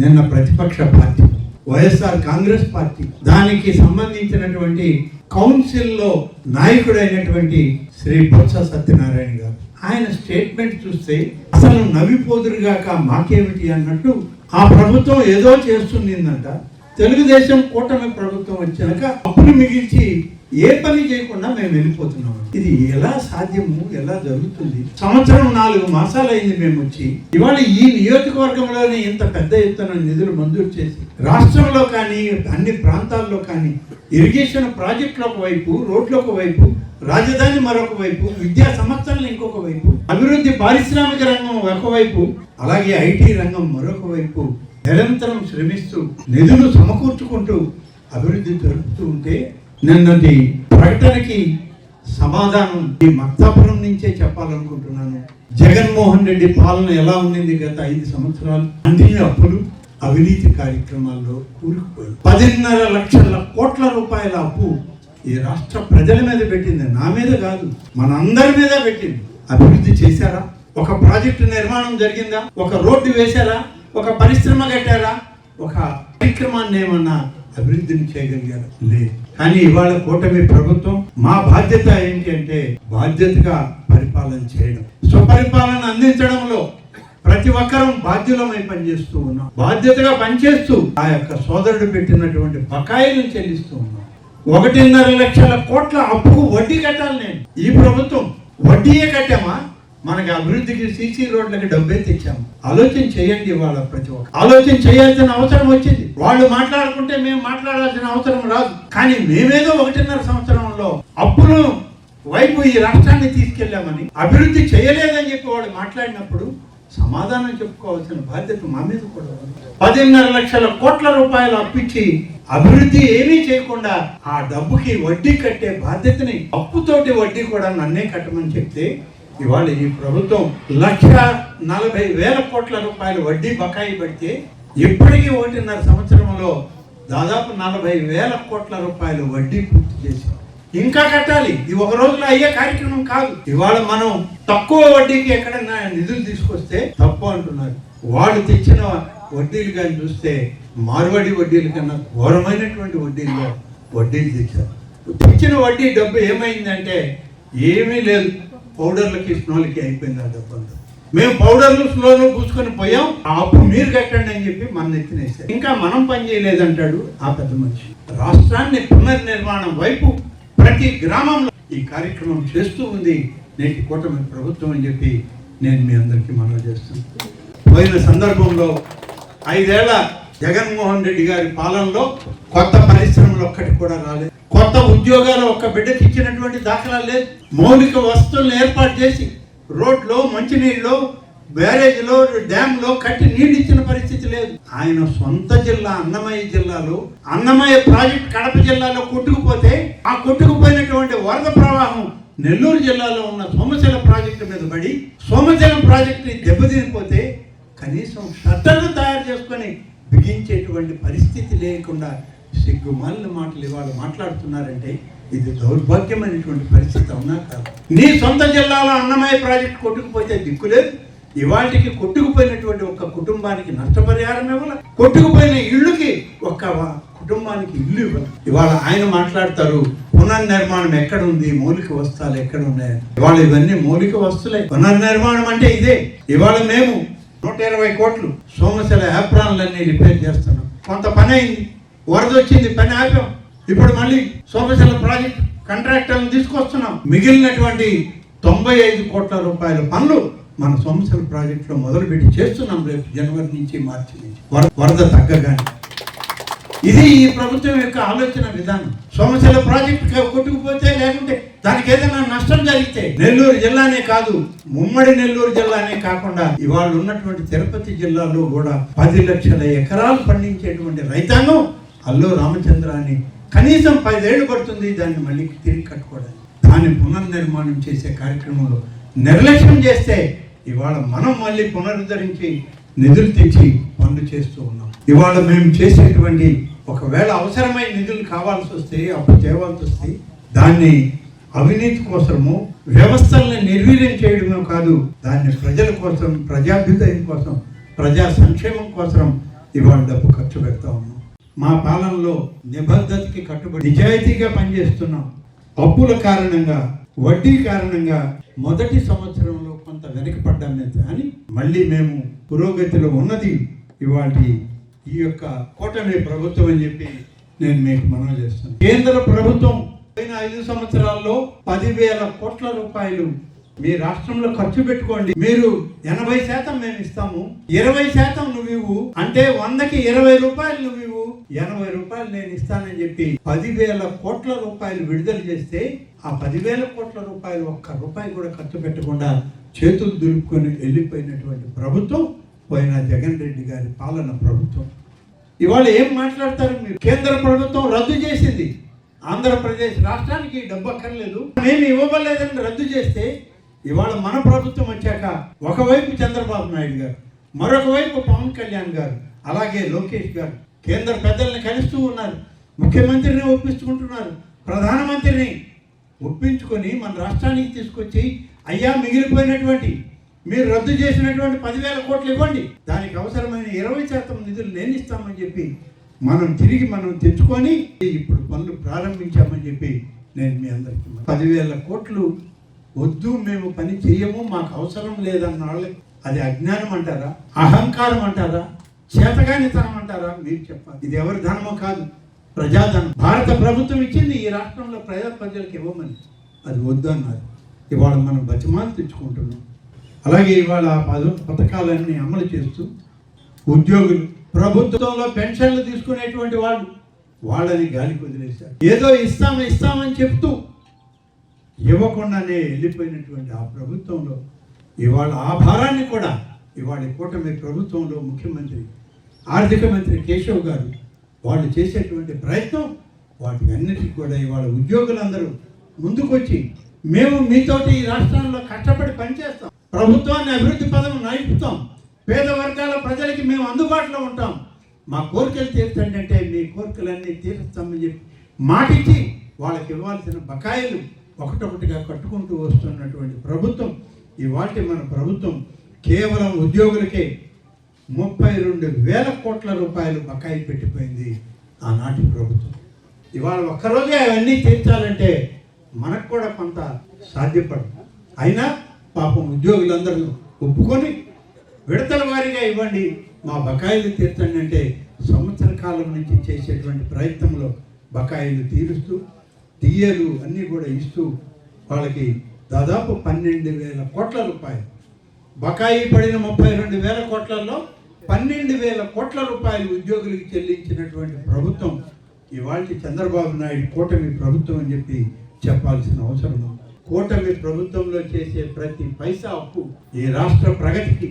నిన్న ప్రతిపక్ష party YSR Congress party దానికి సంబంధించినటువంటి కౌన్సిల్లో నాయకుడైనటువంటి శ్రీ బొత్స సత్యనారాయణ గారు. ఆయన స్టేట్మెంట్ చూస్తే అసలు నవ్విపోదురుగాక మాకేమిటి అన్నట్టు ఆ ప్రభుత్వం ఏదో చేస్తుందంట తెలుగుదేశం కూటమి ప్రభుత్వం వచ్చినాక అప్పులు మిగిల్చి ఏ పని చేయకుండా మేము వెళ్ళిపోతున్నాం. ఇది ఎలా సాధ్యము? ఎలా జరుగుతుంది? సంవత్సరం నాలుగు మాసాలు అయింది మేము వచ్చి. ఇవాళ ఈ నియోజకవర్గంలోనే ఇంత పెద్ద ఎత్తున నిధులు మంజూరు చేసి రాష్ట్రంలో కానీ అన్ని ప్రాంతాల్లో కానీ ఇరిగేషన్ ప్రాజెక్టులు ఒకవైపు రోడ్లు ఒకవైపు రాజధాని మరొక వైపు విద్యా సంస్థలు ఇంకొక వైపు అభివృద్ధి పారిశ్రామిక రంగం ఒకవైపు అలాగే ఐటీ రంగం మరొక వైపు నిరంతరం శ్రమిస్తూ నిధులు సమకూర్చుకుంటూ అభివృద్ధి జరుపుతూ ఉంటే నిన్నటి ప్రకటనకి సమాధానం ఈ మక్తాపురం నుంచే చెప్పాలనుకుంటున్నాను. జగన్మోహన్ రెడ్డి పాలన ఎలా ఉండింది గత ఐదు సంవత్సరాలు? అందిన అప్పులు అవినీతి కార్యక్రమాల్లో కూరుకుపోయి పదిన్నర లక్షల కోట్ల రూపాయల అప్పు ఈ రాష్ట్ర ప్రజల మీద పెట్టింది. నా మీద కాదు మనందరి మీద పెట్టింది. అభివృద్ధి చేశారా? ఒక ప్రాజెక్టు నిర్మాణం జరిగిందా? ఒక రోడ్డు వేశారా? ఒక పరిశ్రమ కట్టారా? ఒక కార్యక్రమాన్ని ఏమన్నా అభివృద్ధిని చేయగలిగారా? లేదు. కానీ ఇవాళ కూటమి ప్రభుత్వం మా బాధ్యత ఏంటి అంటే బాధ్యతగా పరిపాలన చేయడం. స్వపరిపాలన అందించడంలో ప్రతి ఒక్కరం బాధ్యులమై పనిచేస్తూ ఉన్నాం. బాధ్యతగా పనిచేస్తూ ఆ యొక్క సోదరుడు పెట్టినటువంటి బకాయిలను చెల్లిస్తూ ఉన్నాం. ఒకటిన్నర లక్షల కోట్ల అప్పుకు వడ్డీ కట్టాలి నేను. ఈ ప్రభుత్వం వడ్డీయే కట్టామా? మనకి అభివృద్ధికి సీసీ రోడ్లకి డబ్బే తెచ్చాము. ఆలోచన చేయండి వాళ్ళ ప్రతి ఒక్క ఆలోచన చేయాల్సిన అవసరం వచ్చింది. వాళ్ళు మాట్లాడుకుంటే మేము మాట్లాడాల్సిన అవసరం రాదు. కానీ మేమేదో ఒకటిన్నర సంవత్సరంలో అప్పులు వైపు ఈ రాష్ట్రాన్ని తీసుకెళ్ళామని అభివృద్ధి చేయలేదని చెప్పి వాళ్ళు మాట్లాడినప్పుడు సమాధానం చెప్పుకోవాల్సిన బాధ్యత మా మీద కూడా పదిన్నర లక్షల కోట్ల రూపాయలు అప్పిచ్చి అభివృద్ధి ఏమీ చేయకుండా ఆ డబ్బుకి వడ్డీ కట్టే బాధ్యతని అప్పుతోటి వడ్డీ కూడా నన్నే కట్టమని చెప్తే ఇవాళ ఈ ప్రభుత్వం లక్ష నలభై వేల కోట్ల రూపాయలు వడ్డీ బకాయి పెడితే ఇప్పటికీ ఒకటిన్నర సంవత్సరంలో దాదాపు నలభై వేల కోట్ల రూపాయలు వడ్డీ పూర్తి చేశాం. ఇంకా కట్టాలి. ఇది ఒక రోజులో అయ్యే కార్యక్రమం కాదు. ఇవాళ మనం తక్కువ వడ్డీకి ఎక్కడైనా నిధులు తీసుకొస్తే తప్పు అంటున్నారు. వాళ్ళు తెచ్చిన వడ్డీలు కానీ చూస్తే మార్వాడి వడ్డీల కన్నా ఘోరమైనటువంటి వడ్డీల్లో వడ్డీలు తెచ్చారు. తెచ్చిన వడ్డీ డబ్బు ఏమైందంటే ఏమీ లేదు. పౌడర్లకి స్నోలకి అయిపోయింది ఆ డబ్బంతా. మేము పౌడర్లు స్లోను పూసుకొని పోయాం. ఆ అప్పు మీరు కట్టండి అని చెప్పి మన ఎత్తినేసారు ఇంకా మనం పని చేయలేదంటాడు ఆ పెద్ద మనిషి. రాష్ట్రాన్ని పునర్నిర్మాణం వైపు ప్రతి గ్రామంలో ఈ కార్యక్రమం చేస్తూ ఉంది. నేటి కూటమి ప్రభుత్వం అని చెప్పి నేను మీ అందరికీ మనవి చేస్తాను. పోయిన సందర్భంలో ఐదేళ్ళ జగన్మోహన్ రెడ్డి గారి పాలనలో కొత్త పేపర్ ఒక్కటి కూడా రాలేదు. కొత్త ఉద్యోగాలు ఒక్క బిడ్డకి ఇచ్చినటువంటి దాఖలా లేదు మౌలిక వస్తువులను ఏర్పాటు చేసి రోడ్లో మంచినీళ్ళు బ్యారేజ్లో డ్యాంలో కట్టి నీళ్ళు ఇచ్చిన పరిస్థితి లేదు. ఆయన సొంత జిల్లా అన్నమయ్య జిల్లాలో అన్నమయ్య ప్రాజెక్ట్ కడప జిల్లాలో కొట్టుకుపోతే ఆ కొట్టుకుపోయినటువంటి వరద ప్రవాహం నెల్లూరు జిల్లాలో ఉన్న సోమశల ప్రాజెక్టు మీద పడి సోమశిల ప్రాజెక్టు దెబ్బతినిపోతే కనీసం షట్టర్లు తయారు చేసుకొని బిగించేటువంటి పరిస్థితి లేకుండా సిగ్గుమాలిన మాటలు ఇవాళ మాట్లాడుతున్నారంటే ఇది దౌర్భాగ్యమైనటువంటి పరిస్థితి అవునా కాదు? నీ సొంత జిల్లాలో అన్నమయ్య ప్రాజెక్ట్ కొట్టుకుపోతే దిక్కులేదు ఇవాటికి కొట్టుకుపోయినటువంటి ఒక కుటుంబానికి నష్టపరిహారం ఇవ్వాలి. కొట్టుకుపోయిన ఇళ్ళుకి ఒక కుటుంబానికి ఇల్లు ఇవ్వాలి. ఇవాళ ఆయన మాట్లాడతారు పునర్నిర్మాణం ఎక్కడ ఉంది మౌలిక వస్తువులు ఎక్కడ ఉన్నాయి ఇవాళ ఇవన్నీ మౌలిక వస్తువులే పునర్నిర్మాణం అంటే ఇదే. ఇవాళ మేము నూట ఇరవై కోట్లు సోమశిల యాప్రాన్లన్నీ రిపేర్ చేస్తున్నాం. కొంత పని అయింది వరద వచ్చింది పని ఆపాం ఇప్పుడు మళ్ళీ సోమశిల ప్రాజెక్ట్ కాంట్రాక్టర్లను తీసుకొస్తున్నాం. మిగిలినటువంటి తొంభై ఐదు కోట్ల రూపాయల పనులు మన సోమశిల ప్రాజెక్టులో మొదలుపెట్టి చేస్తున్నాం రేపు జనవరి నుంచి మార్చి నుంచి. వర- వరద తగ్గగానే. ఇది ఈ ప్రభుత్వం యొక్క ఆలోచన విధానం. సోమశిల ప్రాజెక్ట్ కొట్టుకుపోతే లేకుంటే దానికి ఏదైనా నష్టం జరిగితే నెల్లూరు జిల్లానే కాదు ముమ్మడి నెల్లూరు జిల్లానే కాకుండా ఇవాళ ఉన్నటువంటి తిరుపతి జిల్లాలో కూడా పది లక్షల ఎకరాలు పండించేటువంటి రైతాంగం అల్లు రామచంద్రాన్ని కనీసం పదేళ్ళు పడుతుంది దాన్ని మళ్ళీ తిరిగి కట్టుకోవడానికి. దాన్ని పునర్నిర్మాణం చేసే కార్యక్రమంలో నిర్లక్ష్యం చేస్తే ఇవాళ మనం మళ్ళీ పునరుద్ధరించి నిధులు తెచ్చి పనులు చేస్తూ ఉన్నాం. ఇవాళ మేము చేసేటువంటి ఒకవేళ అవసరమైన నిధులు కావాల్సి వస్తే అప్పుడు చేయవలసి వస్తే దాన్ని అవినీతి కోసము వ్యవస్థల్ని నిర్వీర్యం చేయడమే కాదు దాన్ని ప్రజల కోసం ప్రజాభ్యుదయం కోసం ప్రజా సంక్షేమం కోసం ఇవాళ డబ్బు ఖర్చు పెడతా ఉన్నాం. మా పాలనలో నిబద్ధతకి కట్టుబడి నిజాయితీగా పనిచేస్తున్నాం అప్పుల కారణంగా వడ్డీ కారణంగా మొదటి సంవత్సరంలో కొంత వెనకపడ్డామే కానీ మళ్ళీ మేము పురోగతిలో ఉన్నది ఇవాటి ఈ యొక్క కూటమి ప్రభుత్వం అని చెప్పి నేను మీకు మనవి చేస్తాను కేంద్ర ప్రభుత్వం పోయిన ఐదు సంవత్సరాల్లో పదివేల కోట్ల రూపాయలు మీ రాష్ట్రంలో ఖర్చు పెట్టుకోండి. మీరు ఎనభై శాతం మేము ఇస్తాము. ఇరవై శాతం నువ్వు అంటే వందకి ఇరవై రూపాయలు నువ్వు ఎనభై రూపాయలు నేను ఇస్తానని చెప్పి పదివేల కోట్ల రూపాయలు విడుదల చేస్తే ఆ పదివేల కోట్ల రూపాయలు ఒక్క రూపాయి కూడా ఖర్చు పెట్టకుండా చేతులు దులుపుకొని వెళ్ళిపోయినటువంటి ప్రభుత్వం పోయిన జగన్ రెడ్డి గారి పాలన ప్రభుత్వం. ఇవాళ ఏం మాట్లాడతారు మీరు? కేంద్ర ప్రభుత్వం రద్దు చేసింది. ఆంధ్రప్రదేశ్ రాష్ట్రానికి డబ్బు అక్కర్లేదు. మేము ఇవ్వలేదని రద్దు చేస్తే ఇవాళ మన ప్రభుత్వం వచ్చాక ఒకవైపు చంద్రబాబు నాయుడు గారు మరొక వైపు పవన్ కళ్యాణ్ గారు అలాగే లోకేష్ గారు కేంద్ర పెద్దల్ని కలుస్తూ ఉన్నారు. ముఖ్యమంత్రిని ఒప్పించుకుంటున్నారు. ప్రధానమంత్రిని ఒప్పించుకొని మన రాష్ట్రానికి తీసుకొచ్చి అయ్యా మిగిలిపోయినటువంటి మీరు రద్దు చేసినటువంటి పదివేల కోట్లు ఇవ్వండి. దానికి అవసరమైన ఇరవై శాతం నిధులు నేను ఇస్తామని చెప్పి మనం తిరిగి మనం తెచ్చుకొని ఇప్పుడు పనులు ప్రారంభించామని చెప్పి నేను మీ అందరికీ పదివేల కోట్లు వద్దు మేము పని చేయము మాకు అవసరం లేదన్న వాళ్ళకి అది అజ్ఞానం అంటారా? అహంకారం అంటారా? చేతగానితనం అంటారా మీరు చెప్పాలి. ఇది ఎవరి ధనమో కాదు ప్రజాధనం. భారత ప్రభుత్వం ఇచ్చింది ఈ రాష్ట్రంలో ప్రజా ప్రజలకు ఇవ్వమని. అది వద్దు అన్నారు ఇవాళ మనం బతిమాలు తెచ్చుకుంటున్నాం. అలాగే ఇవాళ ఆ పద- పథకాలన్నీ అమలు చేస్తూ ఉద్యోగులు ప్రభుత్వంలో పెన్షన్లు తీసుకునేటువంటి వాళ్ళు వాళ్ళని గాలికి వదిలేశారు ఏదో ఇస్తాం ఇస్తామని చెప్తూ ఇవ్వకుండానే వెళ్ళిపోయినటువంటి ఆ ప్రభుత్వంలో ఇవాళ ఆ భారాన్ని కూడా ఇవాళ కూటమి ప్రభుత్వంలో ముఖ్యమంత్రి ఆర్థిక మంత్రి కేశవ్ గారు వాళ్ళు చేసేటువంటి ప్రయత్నం వాటికి అన్నిటికీ కూడా ఇవాళ ఉద్యోగులందరూ ముందుకొచ్చి మేము మీతోటి ఈ రాష్ట్రంలో కష్టపడి పనిచేస్తాం. ప్రభుత్వాన్ని అభివృద్ధి పదం నడుపుతాం. పేద వర్గాల ప్రజలకి మేము అందుబాటులో ఉంటాం. మా కోరికలు తీర్చండి అంటే మీ కోరికలన్నీ తీరుస్తామని చెప్పి మాటిచ్చి వాళ్ళకి ఇవ్వాల్సిన బకాయిలు ఒకటొకటిగా కట్టుకుంటూ వస్తున్నటువంటి ప్రభుత్వం. ఇవాటి మన ప్రభుత్వం కేవలం ఉద్యోగులకే ముప్పై రెండు వేల కోట్ల రూపాయలు బకాయిలు పెట్టిపోయింది ఆనాటి ప్రభుత్వం. ఇవాళ ఒక్కరోజే అవన్నీ తీర్చాలంటే మనకు కూడా కొంత సాధ్యపడదు. అయినా పాపం ఉద్యోగులందరూ ఒప్పుకొని విడతల వారిగా ఇవ్వండి మా బకాయిలు తీర్చండి అంటే సంవత్సర కాలం నుంచి చేసేటువంటి ప్రయత్నంలో బకాయిలు తీరుస్తూ తీయలు అన్నీ కూడా ఇస్తూ వాళ్ళకి దాదాపు పన్నెండు వేల కోట్ల రూపాయలు. బకాయి పడిన ముప్పై రెండు వేల కోట్లలో పన్నెండు వేల కోట్ల రూపాయలు ఉద్యోగులకు చెల్లించినటువంటి ప్రభుత్వం ఇవాళ చంద్రబాబు నాయుడు కూటమి ప్రభుత్వం అని చెప్పి చెప్పాల్సిన అవసరం కూటమి ప్రభుత్వంలో చేసే ప్రతి పైసా అప్పు ఈ రాష్ట్ర ప్రగతికి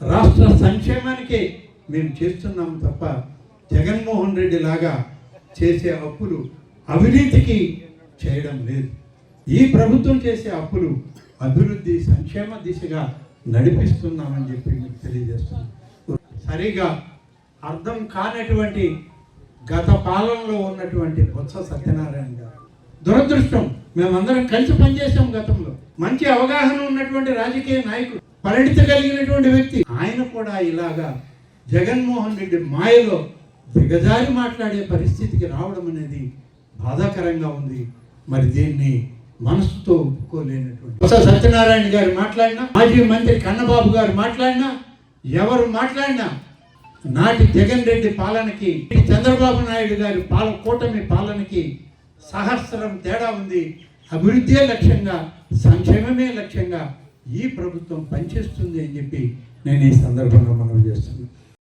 రాష్ట్ర సంక్షేమానికే మేము చేస్తున్నాము తప్ప జగన్మోహన్ రెడ్డి లాగా చేసే అప్పులు అవినీతికి చేయడం లేదు. ఈ ప్రభుత్వం చేసే అప్పులు అభివృద్ధి సంక్షేమ దిశగా నడిపిస్తున్నామని చెప్పి మీకు తెలియజేస్తున్నాను. సరిగా అర్థం కానటువంటి గత పాలనలో ఉన్నటువంటి బొత్స సత్యనారాయణ గారు. దురదృష్టం మేమందరం కలిసి పనిచేసాం గతంలో. మంచి అవగాహన ఉన్నటువంటి రాజకీయ నాయకుడు పరిణితి కలిగినటువంటి వ్యక్తి. ఆయన కూడా ఇలాగా జగన్మోహన్ రెడ్డి మాయలో దిగజారి మాట్లాడే పరిస్థితికి రావడం అనేది బాధాకరంగా ఉంది. మరి దీన్ని మనసుతో ఒప్పుకోలేనటువంటి బొత్స సత్యనారాయణ గారు మాట్లాడినా మాజీ మంత్రి కన్నబాబు గారు మాట్లాడినా ఎవరు మాట్లాడినా నాటి జగన్ రెడ్డి పాలనకి చంద్రబాబు నాయుడు గారి పాల కూటమి పాలనకి సహస్రం తేడా ఉంది. అభివృద్ధే లక్ష్యంగా సంక్షేమమే లక్ష్యంగా ఈ ప్రభుత్వం పనిచేస్తుంది అని చెప్పి నేను ఈ సందర్భంగా మనం చేస్తున్నాను.